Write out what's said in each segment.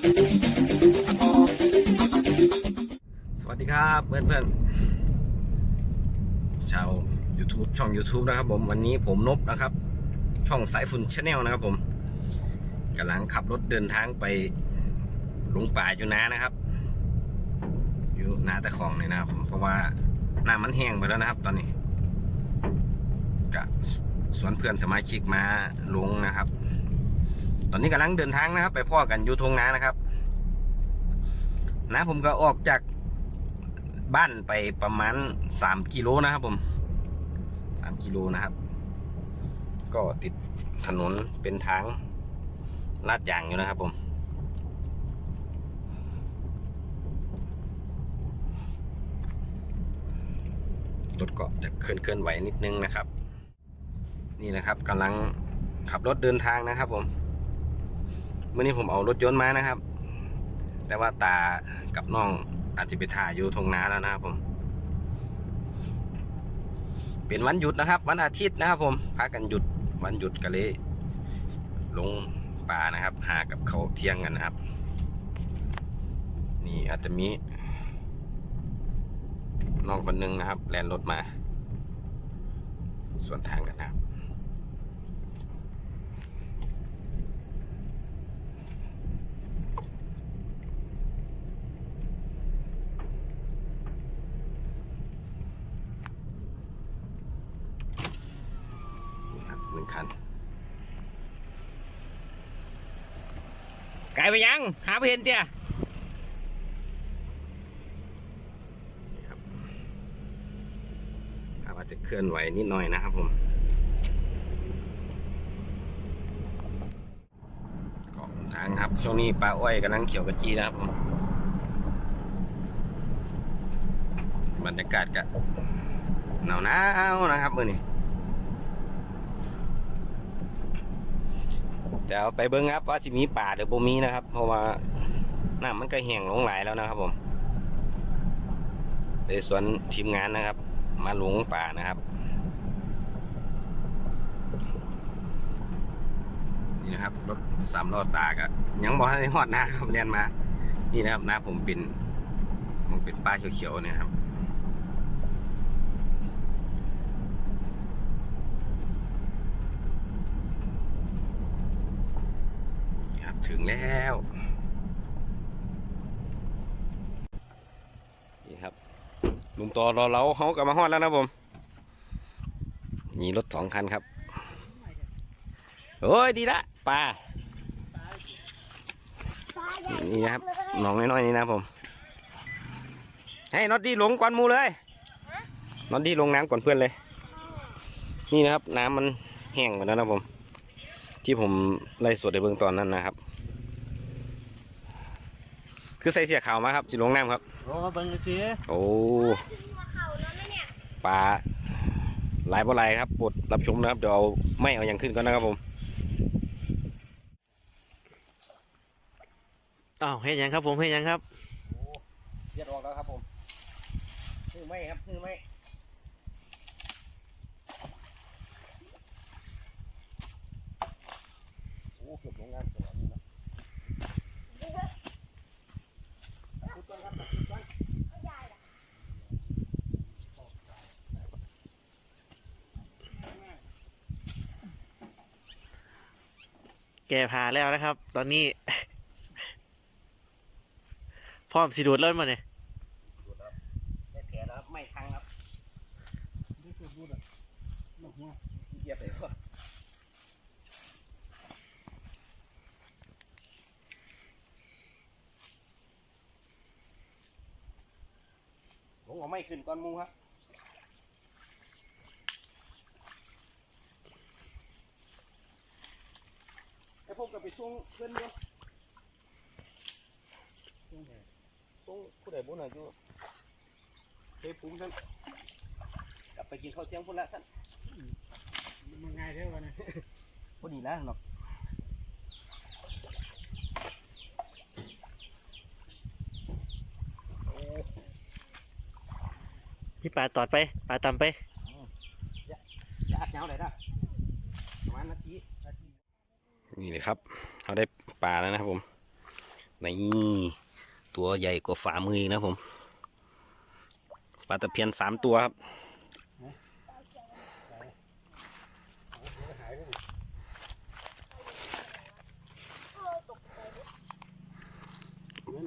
สวัสดีครับเพื่อนเพื่อนๆชาว YouTube ช่อง YouTube นะครับผมวันนี้ผมนบนะครับ ช่องสายฝุ่นชาแนลนะครับผมกำลังขับรถเดินทางไปหลงป่าอยู่นานะครับ อยู่นาตะคองเลยนะครับผมเพราะว่าหน้ำมันแห้งไปแล้วนะครับ ตอนนี้กับสวนเพื่อนสมาชิกมาหลงนะครับ ตอนนี้กำลังเดินทางนะครับ ไปพ่อกันอยู่ทงนานะครับ นะผมก็ออกจากบ้านไปประมาณ3กิโลนะครับผม3กิโลนะครับ ก็ติดถนนเป็นทางลาดยางอยู่นะครับผม รถก็จะเคลื่อนเคลื่อนไหวนิดนึงนะครับ นี่นะครับกำลังขับรถเดินทางนะครับผมเมื่อนี้ผมเอารถยนต์มานะครับ แต่ว่าตากับน้องอาจจะไปถ่ายอยู่ทงนาแล้วนะครับผม เป็นวันหยุดนะครับ วันอาทิตย์นะครับผมพักกันหยุดวันหยุดก็เลยลงป่านะครับ หากับเขาเที่ยงกันนะครับ นี่อาจจะมีน้องคนหนึงนะครับ แลนรถมา ส่วนทางกันนะครับ นี่ครับหนึ่งคัน ไปยัง หาไปเห็นเตี้ยครับอาจจะเคลื่อนไหวนิดหน่อยนะครับผมเกาะทางครับ ช่วงนี้ปลาอ้อยกำลังเขียวกระจีนะครับผมบรรยากาศก็หนาวหนาวๆนะครับมื่อนี้ แต่เอาไปเบิ้งครับว่าสิมีป่าหรือบ่มีนะครับ เพราะว่าน้ำมันก็แห้งลงหลายแล้วนะครับผมในส่วนทีมงานนะครับ มาหลงป่านะครับนี่นะครับรถสามล้อตากอะยังบอกให้ฮอดหน้าครับเรียนมา นี่นะครับหน้าผมเป็นมันเป็นป้าเขียวๆเนี่ยครับ ครับ ถึงแล้ว นี่ครับลุงต่อรอเราเขากลับมาฮอดแล้วนะผม นี่รถสองคันครับ โอ้ย ดีละปลานี่นะครับหนองน้อยๆนี่นะผม ให้น็อตดีลงก่อนมูเลยน็อตดีลงน้ำก่อนเพื่อนเลย นี่นะครับ น้ำมันแห้งไปแล้วนะผม ที่ผมไล่สดในเบื้องตอนนั้นนะครับ คือใส่เสียขาวมาครับจิลงน้ำครับลงมาเบิ่งสิโอ้ปลาหลายบ่หลายครับบดรับชมนะครับเดี๋ยวเอาไม่เอาอย่างขึ้นก่อนนะครับผมอ้าวเฮ็ดหยังครับผมเฮ็ดหยังครับเย็ดออกแล้วครับผมคือไม่ครับคือไม่โอ้เกือบลงงานตัวนี้นะขุดก่อนครับขุดก่อน แกพาแล้วนะครับ ตอนนี้ พร้อมสิดูดเล่นมาเนี่ยได้แผลแล้วไม่พังครับเหยียบเลยครับผมเอาไม่ขึ้นก่อนมูครับ ไอ้พว กกับไปช่วงเพื่อนเดียวช่วงผู้ใดบุญหน่อยอยู่เทปุ้มท่านกลับไปกินข้าวเที่ยงพุ่นละท่านมันง่ายเท่ากันนะพอดีแล้วหรอกพี่ปลาตอดไปปลาตำไป จะอัดยาวเลยนะประมาณนาทีนาที นี่เลยครับเราได้ปลาแล้วนะครับผมนี่ตัวใหญ่กว่าฝ่ามือนะผมปลาตะเพียนสามตัวครับ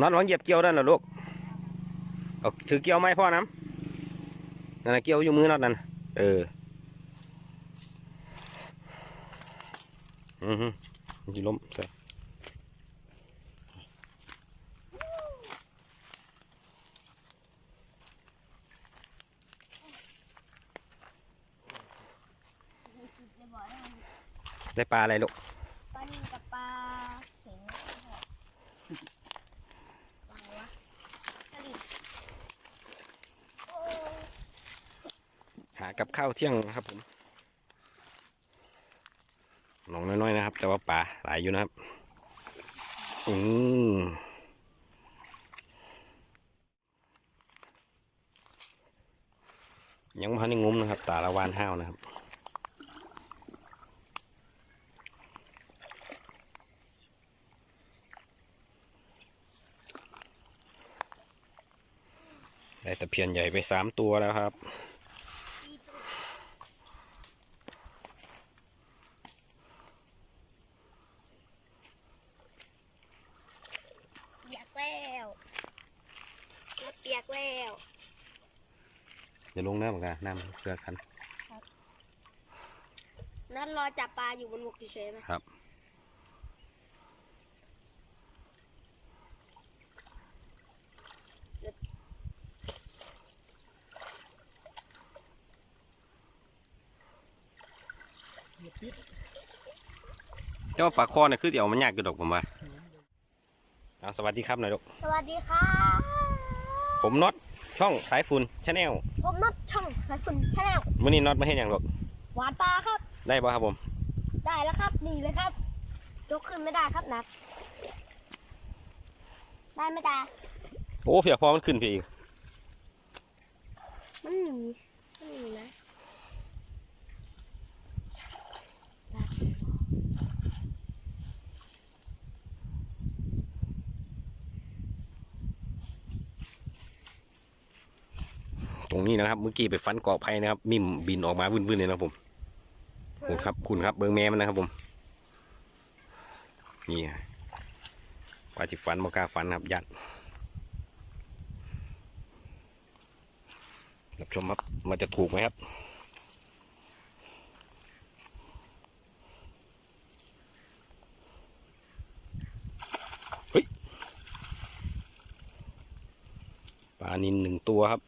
นอนลองเหยียบเกี่ยวด้านเหรอลูกเอาถือเกี่ยวไหมพ่อน้ำนั่นนะเกี่ยวอยู่มือน็อตนั่นเออ อือ ฮึมันจะล้มใส่ได้ปลาอะไรลูก ปลานิลกับปลาเข็งปลาวะสลิดโอ้หากับข้าวเที่ยงนะครับผม หนองน้อยๆนะครับ แต่ว่าปลาหลายอยู่นะครับ อืมยังไม่ทันได้งุ้มนะครับ ตาละวานห้าวนะครับได้ตะเพียนใหญ่ไปสามตัวแล้วครับ ปีตุเปียกแล้วรถเปียก แล้วจะลงน้ำเหมือนกันน้ำเสื้อกันนั่นรอจับปลาอยู่บนบกเฉยๆไหมครับแต่ว่าปลาคอเนี่ยคือเดี๋ยวมันยากอยู่ดอกผมว่าเอาสวัสดีครับหน่อยลูกสวัสดีครับ ผมน็อตช่องสายฟุนชาแนลผมนัดช่องสายคุณแชนแนลมื่อนี้น็อตมาเห็นอย่างลูกหวานปลาครับ ได้ป่ะครับผม ได้แล้วครับนี่เลยครับยกขึ้นไม่ได้ครับหนักได้ไหมตาโอ้เพียพอมันขึ้นเพียอีกมันหนีมันหนีนะ ตรง นี้นะครับเมื่อกี้ไปฟันเกาะไผ่นะครับ มิมบินออกมาวุ่นๆเลยนะผมคุณครับคุณครับเบิ้งแม่มันนะครับผมนี่ฮะว่าจิฟันมากล้าฟันครับยัดรับชมครับมันจะถูกไหมครับเฮ้ยปลานินหนึ่งตัวครับ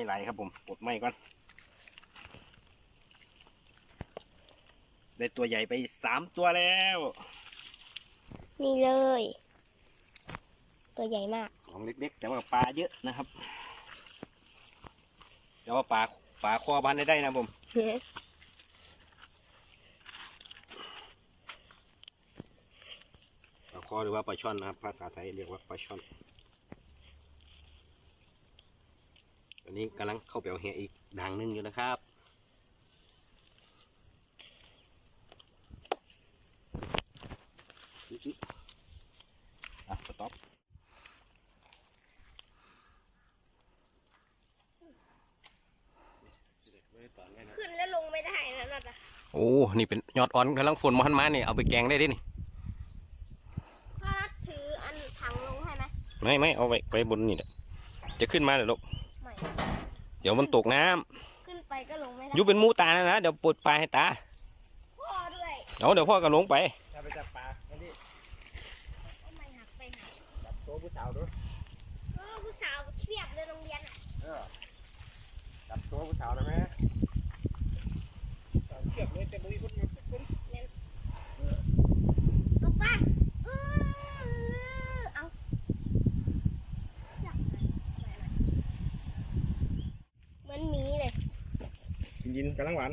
ไม่ไหลครับผมกดไม่ก่อน ได้ตัวใหญ่ไปสามตัวแล้ว นี่เลย ตัวใหญ่มาก ของเล็กๆ แต่ว่าปลาเยอะนะครับ แต่ว่าปลาปลาคอบ้านได้ได้นะผมปลาคอหรือว่าปลาช่อนนะครับ ภาษาไทยเรียกว่าปลาช่อน อันนี้กำลังเข้าไปเอาเหียอีกด่างหนึงอยู่นะครับอะสต็อปขึ้นแล้วลงไม่ได้นะนั่นอะโอ้ นี่เป็นยอดอ่อนกำลังฝนมาหันมาเนี่ยเอาไปแกงได้ดินี่พ่อนัดถืออันถังลงให้ไหมไม่ไม่เอาไว้ไว้บนนี่แหละจะขึ้นมาเดี๋ยวลูกไม่ เดี๋ยวมันตกน้ำขึ้นไปก็ลงไม่ได้อยุเป็นหมูตานะนะเดี๋ยวปลดปลาให้ตาพ่อด้วยเอาเดี๋ยวพ่อก็ลงไป จะไปจับปลาอันนี้ทำไมหักไปหักจับตัวผู้สาวด้วยเออผู้สาวเทียบเลยโรงเรียนอะจับตัวผู้สาวได้ไหมเก็บเลยแต่บุยคนมาคน ตกปะเออเอาอยากไหนเหมือนหมีเลย ยินกำลังหวาน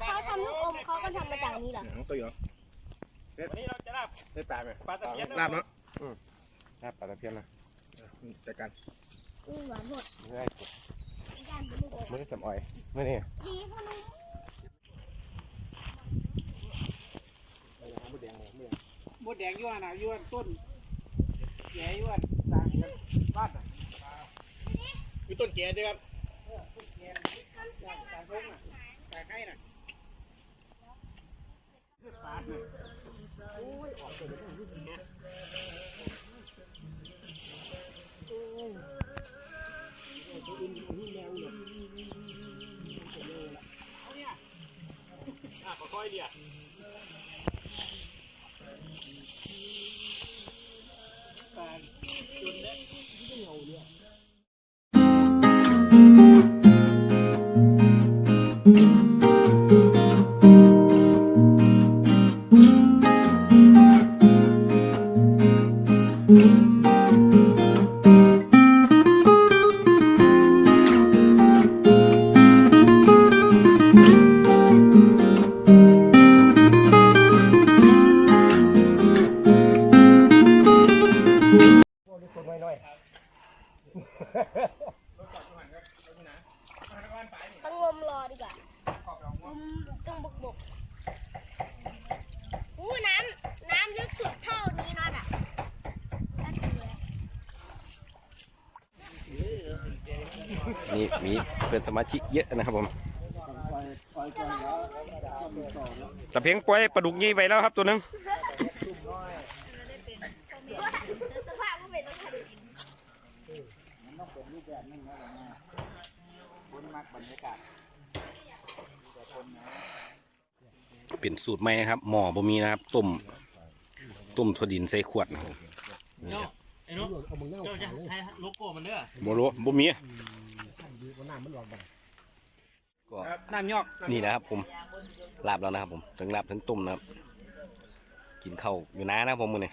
เขาทำลูกอมเขาก็ทำมาจากนี้เหรอ หนังตัวอยู่วันนี้เราจะลาบได้ปลาไหมปลาตะเพียนลาบเนาะลาบปลาตะเพียนนะจัดการอืมหวานหมดได้ได้านเป็นลูกมือสำอ้อยไม่นี่ดีพนุมมดแดงย้วนอะย้วนต้นแก่ย้วนต่างกันบ้านอะมี ต้นแก่ด้วยครับต่างพงอะต่ให้ นี่มีเพื่อนสมาชิกเยอะนะครับผมตะเพียงปล่อยปลาดุกยี่ไปแล้วครับตัวหนึงเป็นต้องทำเป็นสูตรใหม่นะครับ หม้อบ่มีนะครับต้มต้มถั่วดินใส่ขวดนะครับไอ้นุ๊กเจ้าจะให้โลโก้มันเด้อบ่รู้บ่มี ก็น้ำยอกนี่นะครับผมลาบแล้วนะครับผมทั้งลาบทั้งต้มนะครับ กินข้าวอยู่นะนะครับผมมื้อนี้